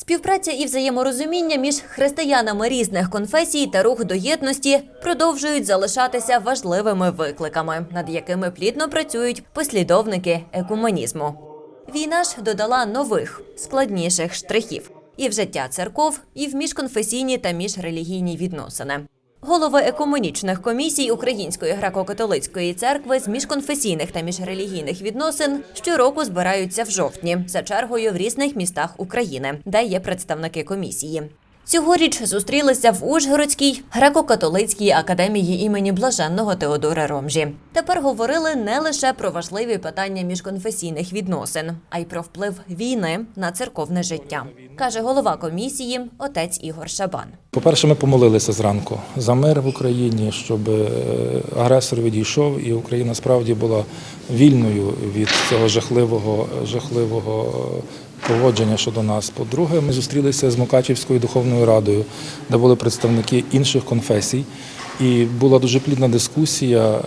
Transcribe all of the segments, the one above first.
Співпраця і взаєморозуміння між християнами різних конфесій та рух до єдності продовжують залишатися важливими викликами, над якими плідно працюють послідовники екуменізму. Війна ж додала нових складніших штрихів і в життя церков, і в міжконфесійні та міжрелігійні відносини. Голови екуменічних комісій Української греко-католицької церкви з міжконфесійних та міжрелігійних відносин щороку збираються в жовтні за чергою в різних містах України, де є представники комісії. Цьогоріч зустрілися в Ужгородській греко-католицькій академії імені блаженного Теодора Ромжі. Тепер говорили не лише про важливі питання міжконфесійних відносин, а й про вплив війни на церковне життя, каже голова комісії отець Ігор Шабан. По-перше, ми помолилися зранку за мир в Україні, щоб е, агресор відійшов, і Україна справді була вільною від цього жахливого, жахливого поводження щодо нас. По-друге, ми зустрілися з Мукачівською духовною радою, де були представники інших конфесій. І була дуже плідна дискусія е,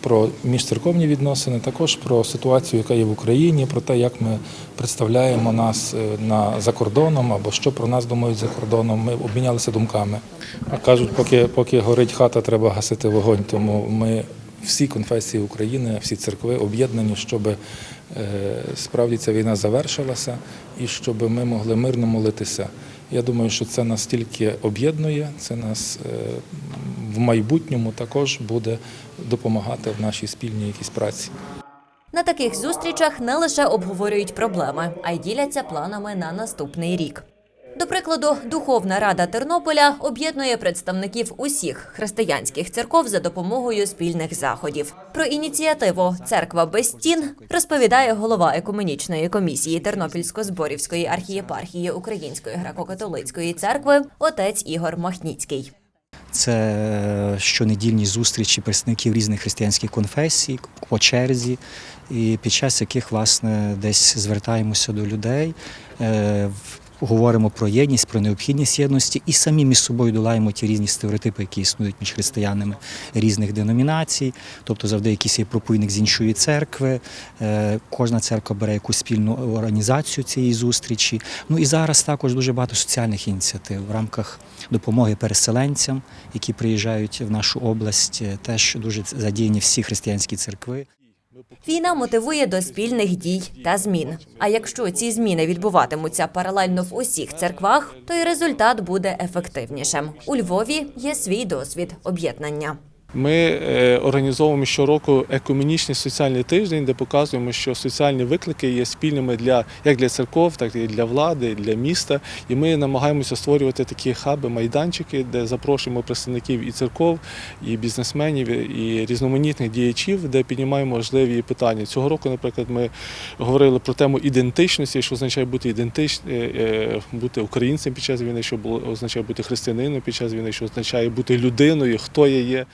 про міжцерковні відносини, також про ситуацію, яка є в Україні, про те, як ми представляємо нас е, на за кордоном або що про нас думають за кордоном. Ми обмінялися думками. А кажуть, поки, поки горить хата, треба гасити вогонь. Тому ми всі конфесії України, всі церкви об'єднані, щоб е, справді ця війна завершилася і щоб ми могли мирно молитися. Я думаю, що це нас тільки об'єднує, це нас е, в майбутньому також буде допомагати в нашій спільній якійсь праці. На таких зустрічах не лише обговорюють проблеми, а й діляться планами на наступний рік. До прикладу, Духовна Рада Тернополя об'єднує представників усіх християнських церков за допомогою спільних заходів. Про ініціативу Церква без стін розповідає голова екуменічної комісії Тернопільсько-Зборівської архієпархії Української греко-католицької церкви отець Ігор Махніцький. Це щонедільні зустрічі представників різних християнських конфесій по черзі, і під час яких власне десь звертаємося до людей, е, говоримо про єдність, про необхідність єдності і самі між собою долаємо ті різні стереотипи, які існують між християнами різних деномінацій, тобто завжди якийсь є проповідник з іншої церкви. е, Кожна церква бере якусь спільну організацію цієї зустрічі. Ну і зараз також дуже багато соціальних ініціатив в рамках допомоги переселенцям, які приїжджають в нашу область. е, Теж дуже задіяні всі християнські церкви. Війна мотивує до спільних дій та змін. А якщо ці зміни відбуватимуться паралельно в усіх церквах, то й результат буде ефективнішим. У Львові є свій досвід об'єднання. Ми е, організовуємо щороку екуменічний соціальний тиждень, де показуємо, що соціальні виклики є спільними для як для церков, так і для влади, для міста. І ми намагаємося створювати такі хаби, майданчики, де запрошуємо представників і церков, і бізнесменів, і різноманітних діячів, де піднімаємо важливі питання. Цього року, наприклад, ми говорили про тему ідентичності, що означає бути ідентич... е, е, бути українцем під час війни, що було- означає бути християнином під час війни, що означає бути людиною, хто я є.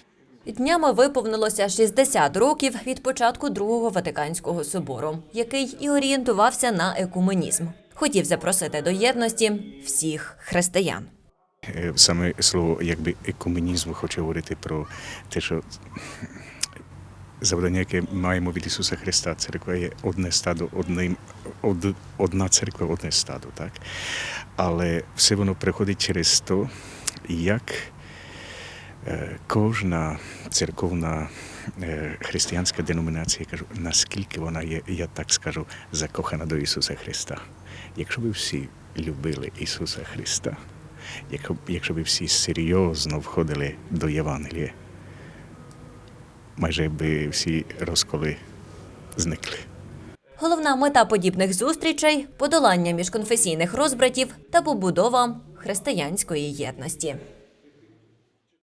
Днями виповнилося 60 років від початку Другого Ватиканського собору, який і орієнтувався на екуменізм. Хотів запросити до єдності всіх християн. Е, Саме слово якби екуменізм хоче говорити про те, що завдання, яке маємо від Ісуса Христа, церква є одне стадо, одним, од, одна церква, одне стадо. Так? Але все воно приходить через то, як кожна церковна е, християнська деномінація, кажу, наскільки вона є, я так скажу, закохана до Ісуса Христа. Якщо ви всі любили Ісуса Христа, якщо, якщо б всі серйозно входили до Євангелія, майже би всі розколи зникли. Головна мета подібних зустрічей подолання міжконфесійних розбратів та побудова християнської єдності.